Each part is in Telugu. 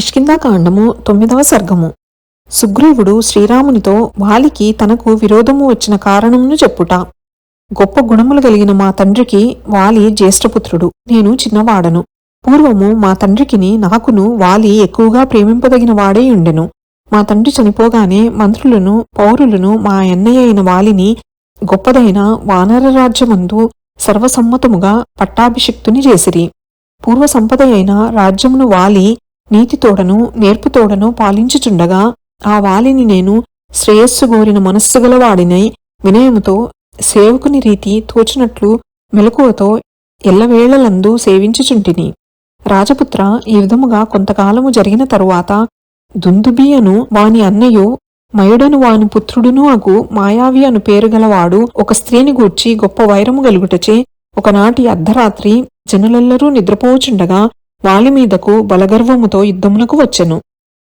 కిష్కిందాకాండము తొమ్మిదవ సర్గము. సుగ్రీవుడు శ్రీరామునితో వాలికి తనకు విరోధము వచ్చిన కారణమును చెప్పుట. గొప్ప గుణములు కలిగిన మా తండ్రికి వాలి జ్యేష్ఠపుత్రుడు నేను చిన్నవాడను. పూర్వము మా తండ్రికిని నాకును వాలి ఎక్కువగా ప్రేమింపదగిన వాడే ఉండెను. మా తండ్రి చనిపోగానే మంత్రులను పౌరులను మా అన్నయ్య అయిన వాలిని గొప్పదైన వానర రాజ్యమందు సర్వసమ్మతముగా పట్టాభిషిక్తుని చేసిరి. పూర్వ సంపద అయిన రాజ్యమును వాలి నీతితోడను నేర్పుతోడను పాలించుచుండగా ఆ వాలిని నేను శ్రేయస్సు గోరిన మనస్సు గలవాడినై వినయముతో సేవకుని రీతి తోచినట్లు మెలకువతో ఎల్లవేళలందు సేవించుచుంటిని. రాజపుత్ర ఈ విధముగా కొంతకాలము జరిగిన తరువాత దుందుబియను వాని అన్నయు మయుడను వాని పుత్రుడును అగు మాయావి అను పేరు గలవాడు ఒక స్త్రీని గూర్చి గొప్ప వైరము గలుగుటచే ఒకనాటి అర్ధరాత్రి జనులెల్లరూ నిద్రపోచుండగా వాలి మీదకు బలగర్వముతో యుద్ధమునకు వచ్చెను.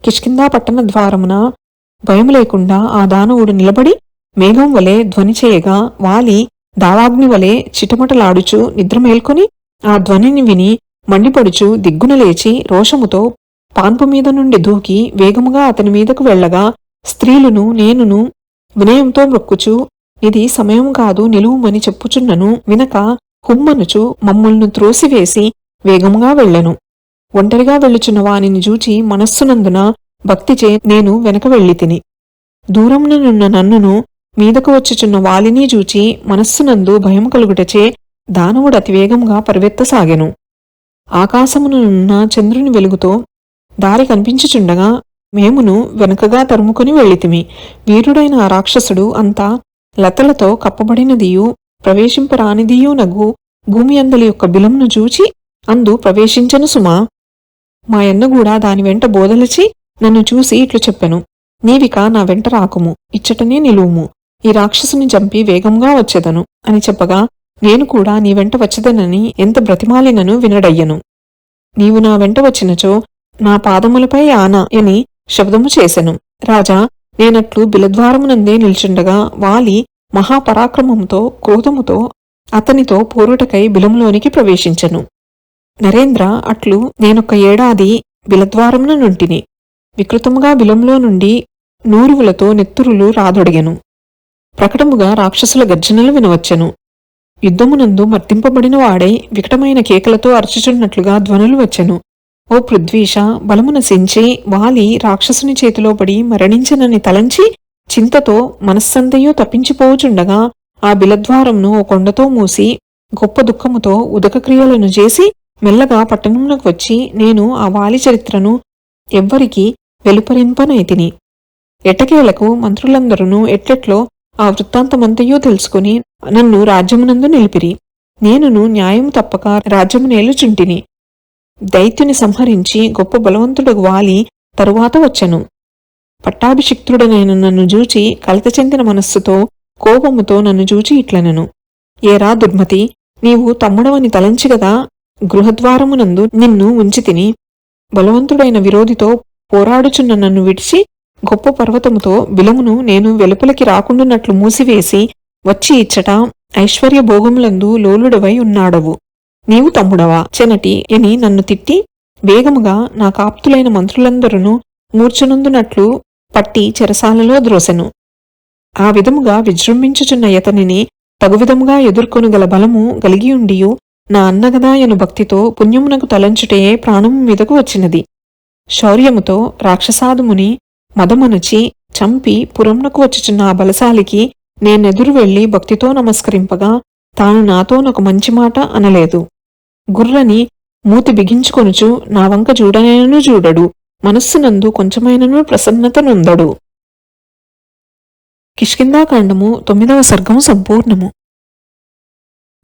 కిష్కిందా పట్టణ ద్వారమున భయం లేకుండా ఆ దానవుడు నిలబడి మేఘం వలె ధ్వని చేయగా వాలి దావాగ్ని వలె చిటమటలాడుచు నిద్ర మేల్కొని ఆ ధ్వనిని విని మండిపడుచు దిగ్గున లేచి రోషముతో పాన్పు మీద నుండి దూకి వేగముగా అతని మీదకు వెళ్ళగా స్త్రీలును నేనును వినయంతో మొక్కుచు ఇది సమయం కాదు నిలువుమని చెప్పుచున్నను వినక హుమ్మనుచు మమ్ములను త్రోసివేసి వేగముగా వెళ్ళెను. ఒంటరిగా వెళ్ళుచున్న వానిని చూచి మనస్సునందున భక్తిచే నేను వెనక వెళ్ళి తిని దూరంనున్న నన్నును మీదకు వచ్చుచున్న వాలిని చూచి మనస్సునందు భయం కలుగుటచే దానవుడు అతివేగంగా పరివెత్తసాగెను. ఆకాశమునున్న చంద్రుని వెలుగుతో దారి కనిపించుచుండగా మేమును వెనుకగా తరుముకుని వెళ్ళితిమి. వీరుడైన ఆ రాక్షసుడు అంతా లతలతో కప్పబడినదియు ప్రవేశింపరానిదియూ నగు భూమి అందలి యొక్క బిలంను చూచి అందు ప్రవేశించను సుమా. మాయన్న కూడా దాని వెంట బోదలచి నన్ను చూసి ఇట్లు చెప్పెను. నీవిక నా వెంట రాకుము. ఇచ్చటనే నిలువుము. ఈ రాక్షసుని చంపి వేగంగా వచ్చేదను. అని చెప్పగా నేను కూడా నీ వెంట వచ్చేదనని ఎంత బ్రతిమాలినను వినడయ్యను. నీవు నా వెంట వచ్చినచో నా పాదములపై ఆన అని శబ్దము చేసెను. రాజా నేనట్లు బిలద్వారమునందే నిల్చుండగా వాలి మహాపరాక్రమంతో క్రోధముతో అతనితో పోరుటకై బిలంలోనికి ప్రవేశించెను. నరేంద్ర అట్లు నేనొక్క ఏడాది బిలద్వారమున నుంటిని. వికృతముగా బిలంలో నుండి నూరువులతో నెత్తురులు రాదొడిగెను. ప్రకటముగా రాక్షసుల గర్జనలు వినవచ్చెను. యుద్ధమునందు మర్తింపబడిన వాడై వికటమైన కేకలతో అరచుచున్నట్లుగా ధ్వనులు వచ్చెను. ఓ పృథ్వీష బలము నశించి వాలి రాక్షసుని చేతిలో పడి మరణించనని తలంచి చింతతో మనస్సంతయు తప్పించిపోవుచుండగా ఆ బిలద్వారంను ఓ కొండతో మూసి గొప్ప దుఃఖముతో ఉదకక్రియలను చేసి మెల్లగా పట్టణంలోకి వచ్చి నేను ఆ వాలి చరిత్రను ఎవ్వరికి వెలుపరింపనైతిని. ఎట్టకేలకు మంత్రులందరూ ఎట్లెట్లో ఆ వృత్తాంతమంతయో తెలుసుకుని నన్ను రాజ్యమునందు నిలిపిరి. నేనును న్యాయము తప్పక రాజ్యము నేలుచుంటిని దైత్యుని సంహరించి గొప్ప బలవంతుడు వాలి తరువాత వచ్చను. పట్టాభిషిక్తుడనైన నన్ను జూచి కలత చెందిన మనస్సుతో కోపముతో నన్ను జూచి ఇట్లనను. ఏరా దుర్మతి నీవు తమ్ముడవని తలంచిగదా గృహద్వారమునందు నిన్ను ఉంచితిని బలవంతుడైన విరోధితో పోరాడుచున్న నన్ను విడిచి గొప్ప పర్వతముతో బిలమును నేను వెలుపలికి రాకుండునట్లు మూసివేసి వచ్చి ఇచ్చట ఐశ్వర్య భోగములందు లోలుడవై ఉన్నాడవు. నీవు తమ్ముడవా? చెనటి అని నన్ను తిట్టి వేగముగా నా కాప్తులైన మంత్రులందరూ మూర్ఛనందునట్లు పట్టి చెరసాలలో ద్రోసెను ఆ విధముగా విజృంభించుచున్న యతనిని తగువిధముగా ఎదుర్కొనుగల బలము కలిగియుండియు నా అన్నగదాయను భక్తితో పుణ్యమునకు తలంచుటే ప్రాణము మీదకు వచ్చినది. శౌర్యముతో రాక్షసాదుముని మదమనుచి చంపి పురంనకు వచ్చుచున్న ఆ బలశాలికి నేనెదురు వెళ్ళి భక్తితో నమస్కరింపగా తాను నాతోనొక మంచి మాట అనలేదు. గుర్రని మూతి బిగించుకొనుచు నా వంక చూడనైనను చూడడు మనస్సునందు కొంచెమైనను ప్రసన్నతనుందడు కిష్కిందాకాండము తొమ్మిదవ సర్గము సంపూర్ణము.